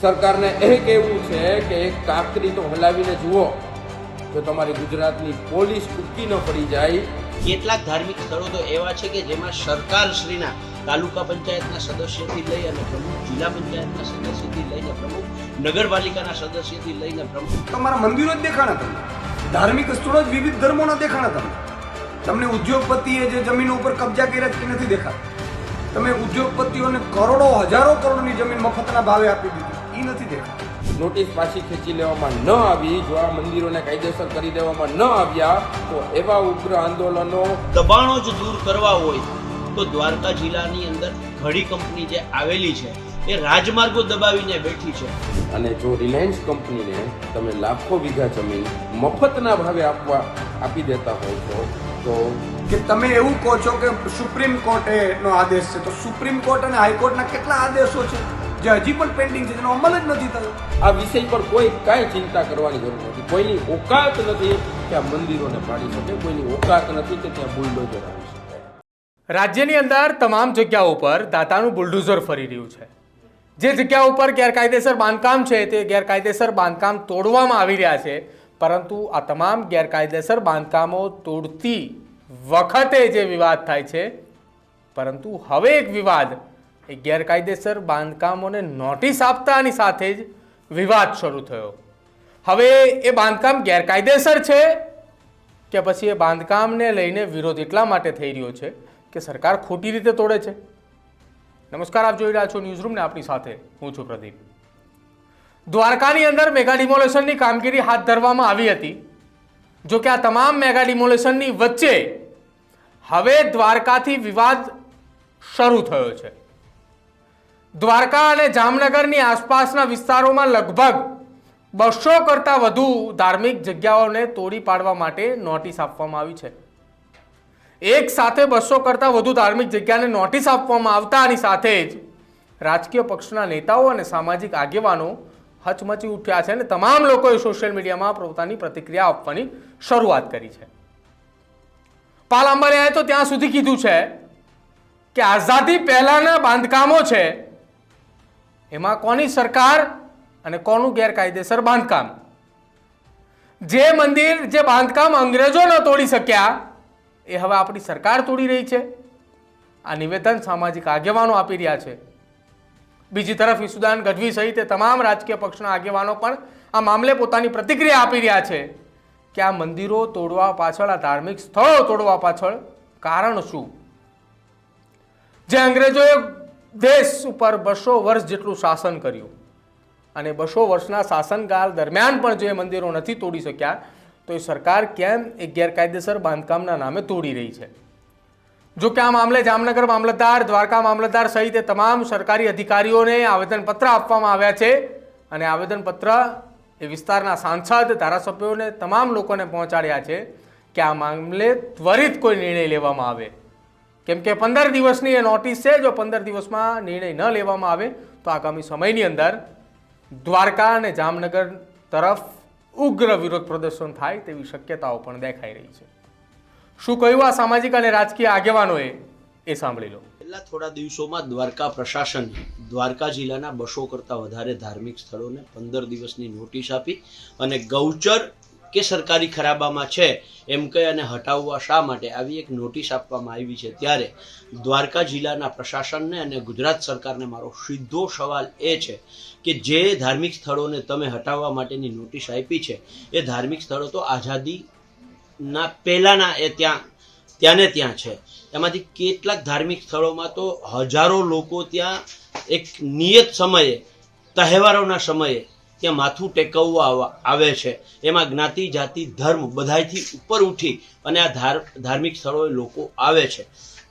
સરકારને એ કહેવું છે કે એક કાકરી તો હલાવીને જુઓ જો તમારી ગુજરાતની પોલીસ ટૂંકી ન પડી જાય. કેટલાક ધાર્મિક સ્થળો તો એવા છે કે જેમાં સરકાર શ્રીના તાલુકા પંચાયતના સદસ્યથી લઈ અને પ્રમુખ જિલ્લા પંચાયતના સદસ્યથી લઈને પ્રમુખ નગરપાલિકાના સદસ્યથી લઈને પ્રમુખ તમારા મંદિરો જ દેખાણા તમને. ધાર્મિક સ્થળો જ વિવિધ ધર્મોના દેખાણા તમને. તમને ઉદ્યોગપતિએ જે જમીનો ઉપર કબજા કર્યા કે નથી દેખાતા. તમે ઉદ્યોગપતિઓને કરોડો હજારો કરોડની જમીન મફતના ભાવે આપી દીધી. એ નથી દેખાતું. નોટિસ પાછી ખેંચી લેવામાં ન આવી. જો આ મંદિરોને કાયદેસર કરી દેવામાં ન આવ્યા તો એવા ઉગ્ર આંદોલનો દબાણો જ દૂર કરવા હોય તો દ્વારકા જિલ્લાની અંદર ઘડી કંપની જે આવેલી છે એ રાજમાર્ગો દબાવીને બેઠી છે. અને જો રિલાયન્સ કંપનીને તમે લાખો વીઘા જમીન મફતના ભાવે આપવા આપી દેતા હોય તો તો કે તમે એવું કહો છો કે સુપ્રીમ કોર્ટે નો આદેશ છે તો સુપ્રીમ કોર્ટ અને હાઈકોર્ટના કેટલા આદેશો છે? જે હજી પણ પેન્ડિંગ છે જેનો અમલ જ નથી થયો. આ વિષય પર કોઈ કાંઈ ચિંતા કરવાની જરૂર નથી. કોઈની ઓકાત નથી કે આ મંદિરોને પાડી શકે કોઈની ઓકાત નથી કે ત્યાં બુલડોઝર આવી શકે. રાજ્યની અંદર તમામ જગ્યાઓ પર દાતાનું બુલડોઝર ફરી રહ્યું છે. જે જગ્યા ઉપર ગેરકાયદેસર બાંધકામ છે તે ગેરકાયદેસર બાંધકામ તોડવામાં આવી રહ્યા છે. પરંતુ આ તમામ ગેરકાયદેસર બાંધકામો તોડતી વખતે જે વિવાદ થાય છે પરંતુ હવે એક વિવાદ એ ગેરકાયદેસર બાંધકામોને નોટિસ આપતાની સાથે જ વિવાદ શરૂ થયો. હવે એ બાંધકામ ગેરકાયદેસર છે કે પછી એ બાંધકામને લઈને વિરોધ એટલા માટે થઈ રહ્યો છે કે સરકાર ખોટી રીતે તોડે છે? નમસ્કાર, આપ જોઈ રહ્યા છો ન્યૂઝરૂમને આપણી સાથે હું છું પ્રદીપ. દ્વારકાની અંદર મેગા ડિમોલેશનની કામગીરી હાથ ધરવામાં આવી હતી. જો કે આ તમામ મેગા ડિમોલેશનની વચ્ચે હવે દ્વારકાથી વિવાદ શરૂ થયો છે. દ્વારકા અને જામનગરની આસપાસના વિસ્તારોમાં લગભગ બસો કરતાં વધુ ધાર્મિક જગ્યાઓને તોડી પાડવા માટે નોટિસ આપવામાં આવી છે. એક સાથે બસો કરતાં વધુ ધાર્મિક જગ્યાને નોટિસ આપવામાં આવતાની સાથે જ રાજકીય પક્ષના નેતાઓ અને સામાજિક આગેવાનો હચમચી ઉઠ્યા છે અને તમામ લોકોએ સોશિયલ મીડિયામાં પોતાની પ્રતિક્રિયા આપવાની શરૂઆત કરી છે. પાલ આંબલિયાએ તો ત્યાં સુધી કીધું છે કે આઝાદી પહેલાના બાંધકામો છે એમાં કોની સરકાર અને કોનું ગેરકાયદેસર બાંધકામ? જે મંદિર, જે બાંધકામ અંગ્રેજો ન તોડી શક્યા, એ હવે આપણી સરકાર તોડી રહી છે. આ નિવેદન સામાજિક આગેવાનો આપી રહ્યા છે. બીજી તરફ ઈસુદાન ગઢવી સહિત તમામ રાજકીય પક્ષના આગેવાનો પણ આ મામલે પોતાની પ્રતિક્રિયા આપી રહ્યા છે કે આ મંદિરો તોડવા પાછળ, આ ધાર્મિક સ્થળો તોડવા પાછળ કારણ શું? જે અંગ્રેજોએ દેશ ઉપર બસો વર્ષ જેટલું શાસન કર્યું. અને બસો વર્ષના શાસનકાળ દરમિયાન પણ જો એ મંદિરો નથી તોડી શક્યા, તો એ સરકાર કેમ એ ગેરકાયદેસર બાંધકામના નામે તોડી રહી છે? જો કે આ મામલે જામનગર મામલતદાર, દ્વારકા મામલતદાર સહિત તમામ સરકારી અધિકારીઓને આવેદનપત્ર આપવામાં આવ્યા છે. અને આવેદનપત્ર એ વિસ્તારના સાંસદ, ધારાસભ્યોને તમામ લોકોને પહોંચાડ્યા છે કે આ મામલે ત્વરિત કોઈ નિર્ણય લેવામાં આવે. કેમ કે પંદર દિવસની એ નોટિસ છે, જો પંદર દિવસમાં નિર્ણય ન લેવામાં આવે, તો આગામી સમયની અંદર દ્વારકા અને જામનગર તરફ ઉગ્ર વિરોધ પ્રદર્શન થાય તેવી શક્યતાઓ પણ દેખાઈ રહી છે. શું કહ્યું આ સામાજિક અને રાજકીય આગેવાનોએ? એ સાંભળી લો. છેલ્લા થોડા દિવસોમાં દ્વારકા પ્રશાસન દ્વારકા જિલ્લાના બસો કરતાં વધારે ધાર્મિક સ્થળોને પંદર દિવસની નોટિસ આપી અને ગૌચર કે સરકારી ખરાબામાં છે એમ કહી અને હટાવવા શા માટે આવી એક નોટિસ આપવામાં આવી છે ત્યારે દ્વારકા જિલ્લાના પ્રશાસનને અને ગુજરાત સરકારને મારો સીધો સવાલ એ છે કે જે ધાર્મિક સ્થળોને તમે હટાવવા માટેની નોટિસ આપી છે, એ ધાર્મિક સ્થળો તો આઝાદીના પહેલાંના એ ત્યાં, ત્યાંને ત્યાં છે. એમાંથી કેટલાક ધાર્મિક સ્થળોમાં તો હજારો લોકો ત્યાં એક નિયત સમયે, તહેવારોના સમયે ત્યાં માથું ટેકવવા આવા- છે. એમાં જ્ઞાતિ, જાતિ, ધર્મ બધાયથી ઉપર ઉઠી અને આ ધાર ધાર્મિક સ્થળોએ લોકો આવે છે.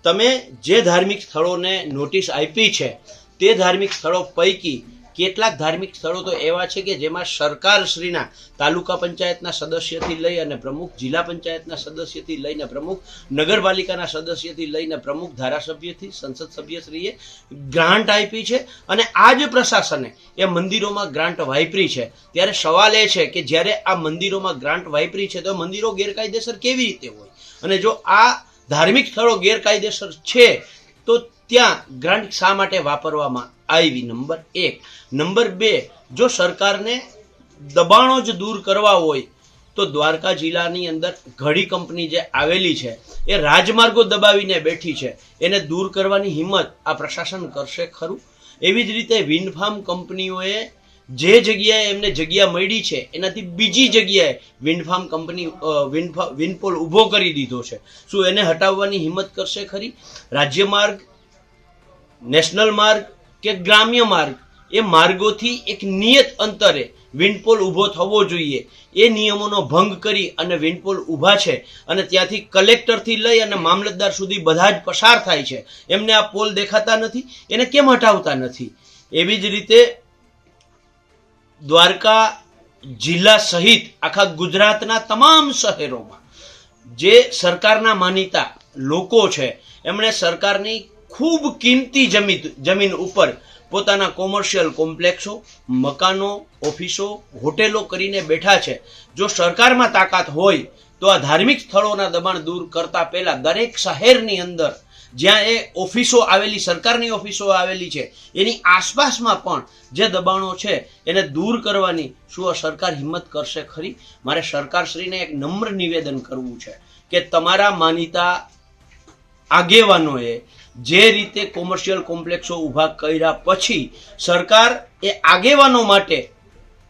તમે જે ધાર્મિક સ્થળોને નોટિસ આપી છે, તે ધાર્મિક સ્થળો પૈકી કેટલાક ધાર્મિક સ્થળો તો એવા છે કે જેમાં સરકારશ્રીના તાલુકા પંચાયતના સદસ્યથી લઈ અને પ્રમુખ, જિલ્લા પંચાયતના સદસ્યથી લઈને પ્રમુખ, નગરપાલિકાના સદસ્યથી લઈને પ્રમુખ, ધારાસભ્યથી, સંસદ સભ્યશ્રીએ ગ્રાન્ટ આપી છે અને આ જ પ્રશાસને એ મંદિરોમાં ગ્રાન્ટ વાપરી છે. ત્યારે સવાલ એ છે કે જ્યારે આ મંદિરોમાં ગ્રાન્ટ વાપરી છે તો મંદિરો ગેરકાયદેસર કેવી રીતે હોય? અને જો આ ધાર્મિક સ્થળો ગેરકાયદેસર છે, તો ત્યાં ગ્રાન્ટ શા માટે વાપરવામાં આવી નંબર એક. નંબર બે, જો સરકારને દબાણો જ દૂર કરવા હોય, તો દ્વારકા જિલ્લાની અંદર ઘડી કંપની જે આવેલી છે, એ રાજમાર્ગો દબાવીને બેઠી છે. એને દૂર કરવાની હિંમત આ પ્રશાસન કરશે ખરું? એવી જ રીતે વિન્ડફાર્મ કંપનીઓએ જે જગ્યાએ એમને જગ્યા મળી છે, એનાથી બીજી જગ્યાએ વિન્ડફાર્મ કંપની વિન્ડપોલ ઊભો કરી દીધો છે. શું એને હટાવવાની હિંમત કરશે ખરી? રાજ્ય માર્ગ, નેશનલ માર્ગ કે ગ્રામ્ય માર્ગ. એ માર્ગોથી એક નિયત અંતરે વિન્ડપોલ ઊભો થવો જોઈએ. એ નિયમોનો ભંગ કરી અને વિન્ડપોલ ઊભા છે અને ત્યાંથી કલેક્ટરથી લઈ અને મામલતદાર સુધી બધા જ પસાર થાય છે. એમને આ પોલ દેખાતા નથી, એને કેમ હટાવતા નથી? એવી જ રીતે દ્વારકા જિલ્લા સહિત આખા ગુજરાતના તમામ શહેરોમાં જે સરકારના માનીતા લોકો છે, એમણે સરકારની ખૂબ કિંમતી જમીન જમીન ઉપર પોતાના કોમર્શિયલ કોમ્પ્લેક્સો, મકાનો, ઓફિસો, હોટેલો કરીને બેઠા છે. જો સરકારમાં તાકાત હોય, તો આ ધાર્મિક સ્થળોના દબાણ દૂર કરતા પહેલા દરેક શહેરની અંદર જ્યાં એ ઓફિસો આવેલી, સરકારની ઓફિસો આવેલી છે, એની આસપાસમાં પણ જે દબાણો છે, એને દૂર કરવાની શું આ સરકાર હિંમત કરશે ખરી? મારે સરકારશ્રીને એક નમ્ર નિવેદન કરવું છે કે તમારા માનીતા આગેવાનોએ જે રીતે કોમર્શિયલ કોમ્પ્લેક્સો ઊભા કર્યા પછી સરકાર એ આગેવાનો માટે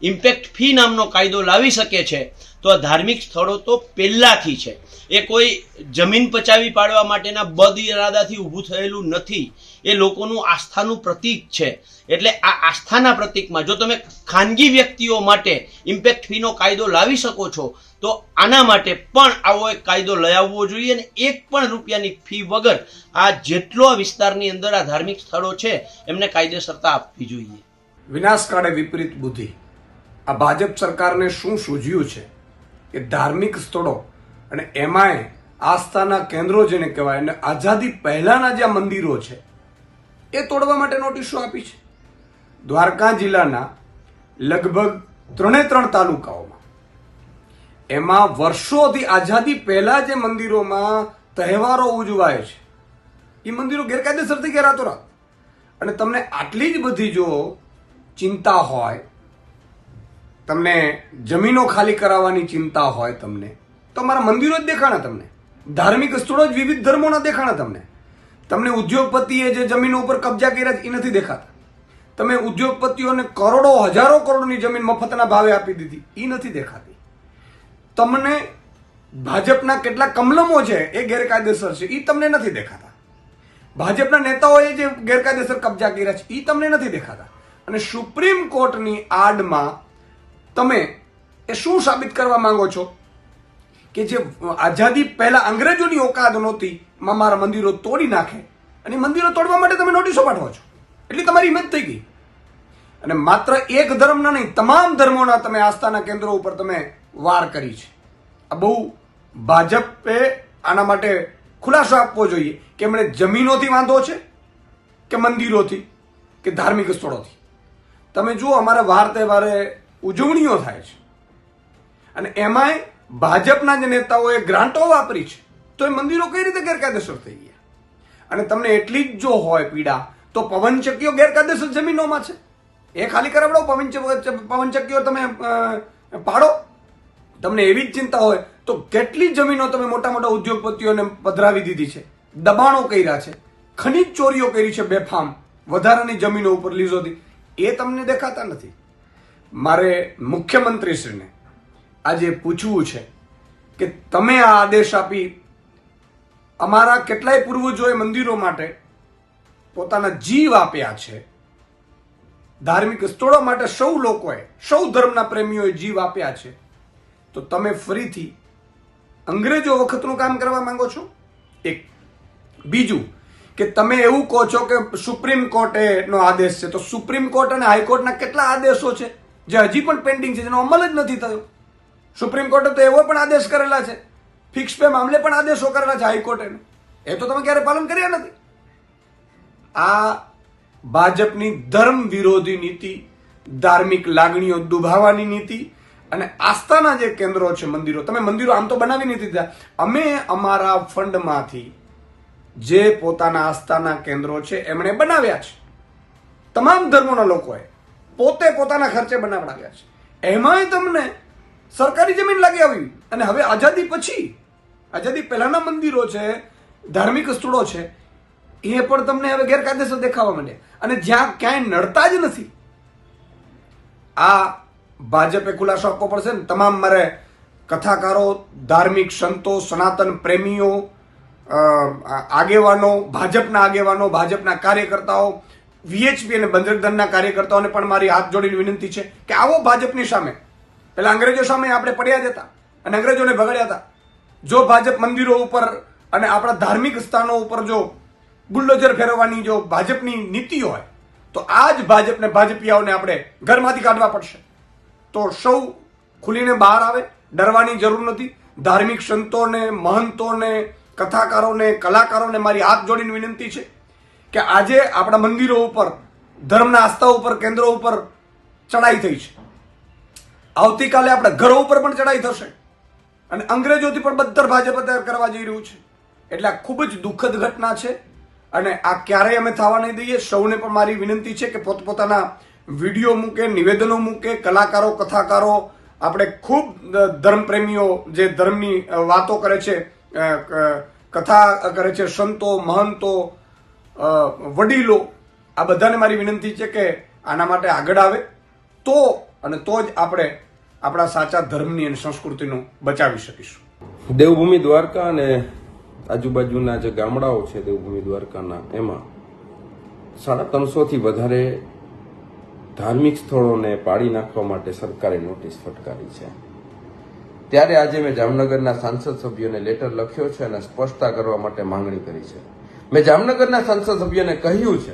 ઇમ્પેક્ટ ફી નામનો કાયદો લાવી શકે છે, તો આ ધાર્મિક સ્થળો તો પહેલાંથી છે. એ કોઈ જમીન પચાવી પાડવા માટેના બદ ઇરાદાથી ઊભું થયેલું નથી. એ લોકોનું આસ્થાનું પ્રતીક છે. એટલે આ આસ્થાના પ્રતીકમાં જો તમે ખાનગી વ્યક્તિઓ માટે ઇમ્પેક્ટ ફીનો કાયદો લાવી શકો છો, તો આના માટે પણ આવો એક કાયદો લઈ આવવો જોઈએ અને એક પણ રૂપિયાની ફી વગર આ જેટલો વિસ્તારની અંદર આ ધાર્મિક સ્થળો છે, એમને કાયદેસરતા આપવી જોઈએ. વિનાશકાળે વિપરીત બુદ્ધિ. આ ભાજપ સરકારને શું સૂઝ્યું છે? કે ધાર્મિક સ્થળો અને એમાંય આસ્થાના કેન્દ્રો જેને કહેવાય અને આઝાદી પહેલાના જે મંદિરો છે, એ તોડવા માટે નોટિસો આપી છે. દ્વારકા જિલ્લાના લગભગ ત્રણે ત્રણ તાલુકાઓમાં. એમાં વર્ષોથી આઝાદી પહેલા જે મંદિરોમાં તહેવારો ઉજવાય છે, એ મંદિરો ગેરકાયદેસરથી ઘેરાતો રાતોરાત. અને તમને આટલી જ બધી જો ચિંતા હોય, તમને જમીનો ખાલી કરાવવાની ચિંતા હોય તમને તો મારા મંદિરો જ દેખાણા તમને. ધાર્મિક સ્થળો જ વિવિધ ધર્મોના દેખાણા તમને. તમને ઉદ્યોગપતિએ જે જમીનો ઉપર કબજા કર્યા એ નથી દેખાતા. તમે ઉદ્યોગપતિઓને કરોડો, હજારો કરોડની જમીન મફતના ભાવે આપી દીધી. એ નથી દેખાતી. તમને ભાજપના કેટલા કમલમો છે એ ગેરકાયદેસર છે, એ તમને નથી દેખાતા. ભાજપના નેતાઓએ જે ગેરકાયદેસર કબજા કર્યા છે, એ તમને નથી દેખાતા. અને સુપ્રીમ કોર્ટની આડમાં તમે એ શું સાબિત કરવા માંગો છો? કે જે આઝાદી પહેલા અંગ્રેજોની ઓકાદ નહોતી મારા મંદિરો તોડી નાખે. અને મંદિરો તોડવા માટે તમે નોટિસો પાઠવો છો. એટલી તમારી હિંમત થઈ ગઈ. અને માત્ર એક ધર્મના નહીં, તમામ ધર્મોના તમે આસ્થાના કેન્દ્રો ઉપર તમે વાર કરી છે. આ બહુ ભાજપે આના માટે ખુલાસો આપવો જોઈએ કે એમણે જમીનોથી વાંધો છે, કે મંદિરોથી, કે ધાર્મિક સ્થળોથી. તમે જુઓ, અમારા વાર તહેવારે ઉજવણીઓ થાય છે. અને એમાંય ભાજપના જે નેતાઓએ ગ્રાન્ટો વાપરી છે, તો એ મંદિરો કઈ રીતે ગેરકાયદેસર થઈ ગયા? અને તમને એટલી જ જો હોય પીડા, તો પવનચક્કીઓ ગેરકાયદેસર જમીનોમાં છે. એ ખાલી કરાવડો પવન પવનચક્કીઓ તમે પાડો. તમને એવી જ ચિંતા હોય, તો કેટલી જમીનો તમે મોટા મોટા ઉદ્યોગપતિઓને પધરાવી દીધી છે? દબાણો કર્યા છે, ખનીજ ચોરીઓ કરી છે બેફામ, વધારાની જમીનો ઉપર લીઝોથી એ તમને દેખાતા નથી. મારે મુખ્યમંત્રીશ્રીને આજે પૂછવું છે કે તમે આ આદેશ આપી અમારા કેટલાય પૂર્વજોએ મંદિરો માટે પોતાના જીવ આપ્યા છે. ધાર્મિક સ્થળો માટે સૌ લોકોએ, સૌ ધર્મના પ્રેમીઓએ જીવ આપ્યા છે. તો તમે ફરીથી અંગ્રેજો વખતનું કામ કરવા માંગો છો? એક. બીજું, કે તમે એવું કહો છો કે સુપ્રીમ કોર્ટે નો આદેશ છે. તો સુપ્રીમ કોર્ટ અને હાઈકોર્ટના કેટલા આદેશો છે? જે હજી પણ પેન્ડિંગ છે, જેનો અમલ જ નથી થયો. સુપ્રીમ કોર્ટે તો એવો પણ આદેશ કરેલા છે. ફિક્સ પે મામલે પણ આદેશો કરેલા છે હાઈકોર્ટે. એ તો તમે ક્યારે પાલન કર્યા નથી? આ ભાજપની ધર્મ વિરોધી નીતિ, ધાર્મિક લાગણીઓ દુભાવવાની નીતિ અને આસ્થાના જે કેન્દ્રો છે મંદિરો, તમે મંદિરો આમ તો બનાવી નથી દીધા. અમે અમારા ફંડમાંથી જે પોતાના આસ્થાના કેન્દ્રો છે એમણે બનાવ્યા છે. તમામ ધર્મોના લોકોએ પોતે પોતાના ખર્ચે બનાવડાવ્યા છે. એમાંય તમને સરકારી જમીન લાગી આવી. અને હવે આઝાદી પછી, આઝાદી પહેલાના મંદિરો છે, ધાર્મિક સ્થળો છે, એ પણ તમને હવે ગેરકાયદેસર દેખાવા માંડે. અને જ્યાં ક્યાંય નડતા જ નથી, આ ભાજપે ખુલાસો આપવો પડશે ને તમામ મારે કથાકારો, ધાર્મિક સંતો, સનાતન પ્રેમીઓ આગેવાનો, ભાજપના આગેવાનો, ભાજપના કાર્યકર્તાઓ, વીએચપી અને બંજરક કાર્યકર્તાઓને પણ મારી હાથ જોડીને વિનંતી છે કે આવો ભાજપની સામે પેલા અંગ્રેજો સામે આપણે પડ્યા જ હતા અને અંગ્રેજોને ભગાડ્યા હતા. જો ભાજપ મંદિરો ઉપર અને આપણા ધાર્મિક સ્થાનો ઉપર જો બુલ્ડોઝર ફેરવવાની જો ભાજપની નીતિ હોય, તો આ જ ભાજપને ભાજપિયાઓને આપણે ઘરમાંથી કાઢવા પડશે. તો સૌ ખુલીને બહાર આવે, ડરવાની જરૂર નથી. ધાર્મિક સંતોને, મહંતોને, કથાકારોને, કલાકારોને મારી હાથ જોડીને વિનંતી છે કે આજે આપણા મંદિરો ઉપર, ધર્મના આસ્થા ઉપર, કેન્દ્રો ઉપર ચડાઈ થઈ છે. આવતીકાલે આપણા ઘરો ઉપર પણ ચડાઈ થશે. અને અંગ્રેજોથી પણ બદ્ધર ભાજપ અત્યારે કરવા જઈ રહ્યું છે. એટલે આ ખૂબ જ દુઃખદ ઘટના છે. અને આ ક્યારેય અમે થવા નહીં દઈએ. સૌને પણ મારી વિનંતી છે કે પોતપોતાના વીડિયો મૂકે, નિવેદનો મૂકે, કલાકારો, કથાકારો, આપણે ખૂબ ધર્મપ્રેમીઓ જે ધર્મની વાતો કરે છે કથા કરે છે, સંતો, મહંતો વડીલો, આ બધાને મારી વિનંતી છે કે આના માટે આગળ આવે. તો, અને તો જ આપણે આપણા સાચા ધર્મની અને સંસ્કૃતિનું બચાવી શકીશું. દેવભૂમિ દ્વારકા અને આજુબાજુના જે ગામડાઓ છે દેવભૂમિ દ્વારકાના, એમાં સાડા ત્રણસોથી વધારે ધાર્મિક સ્થળોને પાડી નાખવા માટે સરકારે નોટિસ ફટકારી છે. ત્યારે આજે મેં જામનગરના સાંસદ સભ્યોને લેટર લખ્યો છે અને સ્પષ્ટતા કરવા માટે માંગણી કરી છે. મેં જામનગરના સાંસદ સભ્યોને કહ્યું છે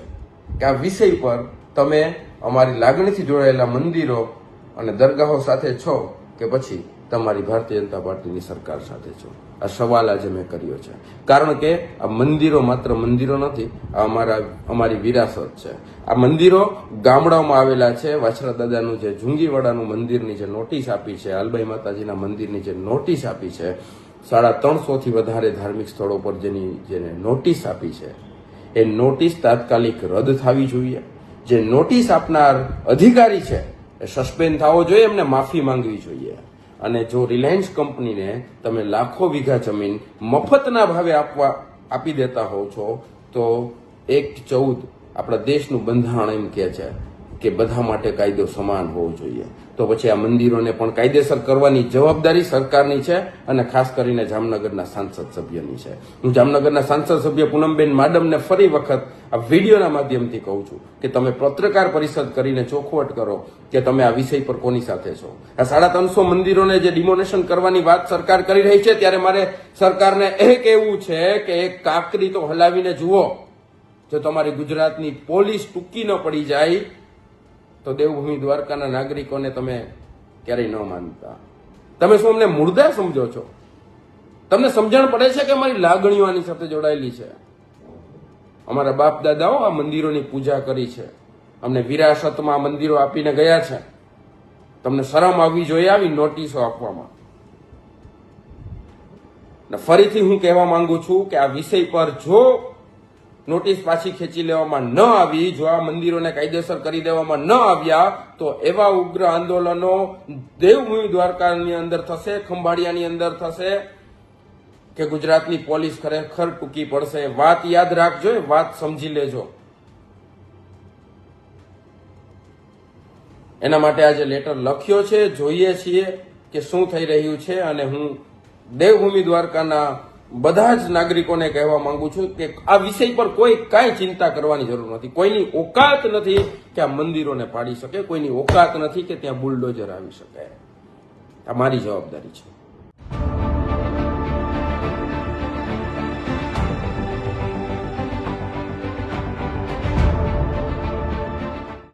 કે આ વિષય પર તમે અમારી લાગણીથી જોડાયેલા મંદિરો અને દરગાહો સાથે છો કે પછી તમારી ભારતીય જનતા પાર્ટીની સરકાર સાથે છો? આ સવાલ આજે મેં કર્યો છે. કારણ કે આ મંદિરો માત્ર મંદિરો નથી, આ અમારા, અમારી વિરાસત છે. આ મંદિરો ગામડાઓમાં આવેલા છે. વાછરા દાદાનું જે જુંગીવાડાનું મંદિરની જે નોટિસ આપી છે, આલબાઈ માતાજીના મંદિરની જે નોટિસ આપી છે, સાડા ત્રણસોથી વધારે ધાર્મિક સ્થળો પર જેની જેને નોટિસ આપી છે, એ નોટિસ તાત્કાલિક રદ થવી જોઈએ. જે નોટિસ આપનાર અધિકારી છે સસ્પેન્ડ થવો જોઈએ, એમને માફી માંગવી જોઈએ. અને જો રિલાયન્સ કંપનીને તમે લાખો વીઘા જમીન મફતના ભાવે આપવા, આપી દેતા હોવ છો, તો એક ચૌદ આપણા દેશનું બંધારણ એમ કહે છે કે બધા માટે કાયદો સમાન હોવો જોઈએ. તો પછી આ મંદિરોને પણ કાયદેસર કરવાની જવાબદારી સરકારની છે અને ખાસ કરીને જામનગરના સાંસદ સભ્યની છે. હું જામનગરના સાંસદ સભ્ય પૂનમબેન માડમને ફરી વખત આ વિડીયોના માધ્યમથી કહું છું કે તમે પત્રકાર પરિષદ કરીને ચોખવટ કરો કે તમે આ વિષય પર કોની સાથે છો. આ સાડા ત્રણસો મંદિરોને જે ડિમોનેશન કરવાની વાત સરકાર કરી રહી છે, ત્યારે મારે સરકારને એ કહેવું છે કે એક કાકરી તો હલાવીને જુઓ. જો તમારી ગુજરાતની પોલીસ ટૂંકી ન પડી જાય, તો દેવભૂમિ દ્વારકાના નાગરિકોને તમે ક્યારેય ન માનતા. તમે શું અમને મુર્દા સમજો છો? તમને સમજણ પડે છે કે અમારી લાગણીઓ આની સાથે જોડાયેલી છે? અમારા બાપ દાદાઓ આ મંદિરોની પૂજા કરી છે. અમને વિરાસતમાં મંદિરો આપીને ગયા છે. તમને શરમ આવવી જોઈએ આવી નોટિસો આપવામાં. ને ફરીથી હું કહેવા માંગુ છું કે આ વિષય પર જો નોટિસ પાછી ખેંચી લેવામાં ન આવી, જો આ મંદિરોને કાયદેસર કરી દેવામાં ન આવ્યા, તો એવા ઉગ્ર આંદોલનો દેવભૂમિ દ્વારકાની અંદર થશે, ખંભાળિયાની અંદર થશે કે ગુજરાતની પોલીસ ખરેખર ટૂંકી પડશે. વાત યાદ રાખજો વાત સમજી લેજો. એના માટે આજે લેટર લખ્યો છે. જોઈએ છીએ કે શું થઈ રહ્યું છે અને હું દેવભૂમિ દ્વારકાના બધા જ નાગરિકોને કહેવા માંગુ છું કે આ વિષય પર કોઈ કાંઈ ચિંતા કરવાની જરૂર નથી. કોઈની ઓકાત નથી કે આ મંદિરોને પાડી શકે, કોઈની ઓકાત નથી કે ત્યાં બુલડોઝર આવી શકે. આ મારી જવાબદારી છે.